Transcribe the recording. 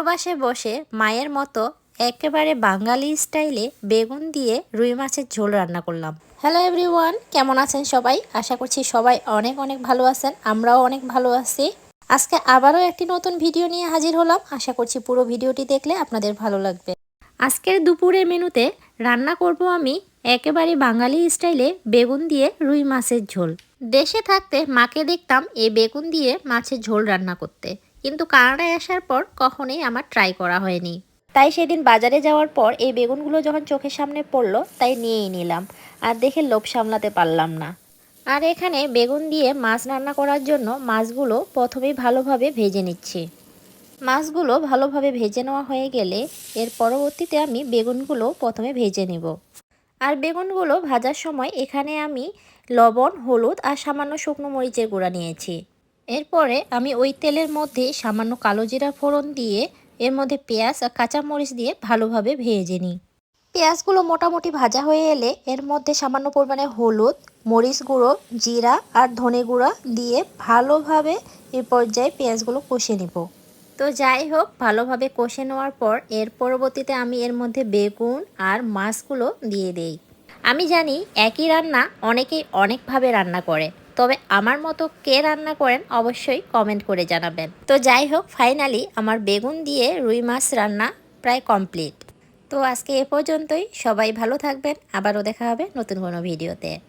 প্রবাসে বসে মায়ের মতো একেবারে বাঙালি স্টাইলে বেগুন দিয়ে রুই মাছের ঝোল রান্না করলাম। হ্যালো এভরিওয়ান কেমন আছেন সবাই? আশা করছি সবাই অনেক অনেক ভালো আছেন, আমরাও অনেক ভালো আছি। আজকে আবারও একটি নতুন ভিডিও নিয়ে হাজির হলাম। আশা করছি পুরো ভিডিওটি দেখলে আপনাদের ভালো লাগবে। আজকের দুপুরের মেনুতে রান্না করব আমি একেবারে বাঙালি স্টাইলে বেগুন দিয়ে রুই মাছের ঝোল। দেশে থাকতে মাকে দেখতাম এই বেগুন দিয়ে মাছের ঝোল রান্না করতে। কিন্তু কানাডায় আসার পর কখনোই আমার ট্রাই করা হয়নি। তাই সেদিন বাজারে যাওয়ার পর এই বেগুনগুলো যখন চোখের সামনে পড়ল তাই নিয়েই নিলাম। আর দেখে লোভ সামলাতে পারলাম না। আর এখানে বেগুন দিয়ে মাছ রান্না করার জন্য মাছগুলো প্রথমেই ভালোভাবে ভেজে নিচ্ছি। মাছগুলো ভালোভাবে ভেজে নেওয়া হয়ে গেলে এর পরবর্তীতে আমি বেগুনগুলো প্রথমে ভেজে নেব। আর বেগুনগুলো ভাজার সময় এখানে আমি লবণ হলুদ আর সামান্য শুকনো মরিচের গুঁড়া নিয়েছি। এরপরে আমি ওই তেলের মধ্যে সামান্য কালো জিরা ফোড়ন দিয়ে এর মধ্যে পেঁয়াজ আর কাঁচামরিচ দিয়ে ভালোভাবে ভেজে নিই। পেঁয়াজগুলো মোটামুটি ভাজা হয়ে এলে এর মধ্যে সামান্য পরিমাণে হলুদ, মরিচ গুঁড়ো, জিরা আর ধনে গুঁড়া দিয়ে ভালোভাবে এ পর্যায়ে পেঁয়াজগুলো কষে নেব। তো যাই হোক, ভালোভাবে কষে নেওয়ার পর এর পরবর্তীতে আমি এর মধ্যে বেগুন আর মাছগুলো দিয়ে দেই। আমি জানি একই রান্না অনেকেই অনেকভাবে রান্না করে। তবে আমার মতো কে রান্না করেন অবশ্যই কমেন্ট করে জানাবেন। তো যাই হোক ফাইনালি আমার বেগুন দিয়ে রুই মাছ রান্না প্রায় কমপ্লিট তো আজকে এ পর্যন্তই, সবাই ভালো থাকবেন, আবারও দেখা হবে নতুন কোনো ভিডিওতে।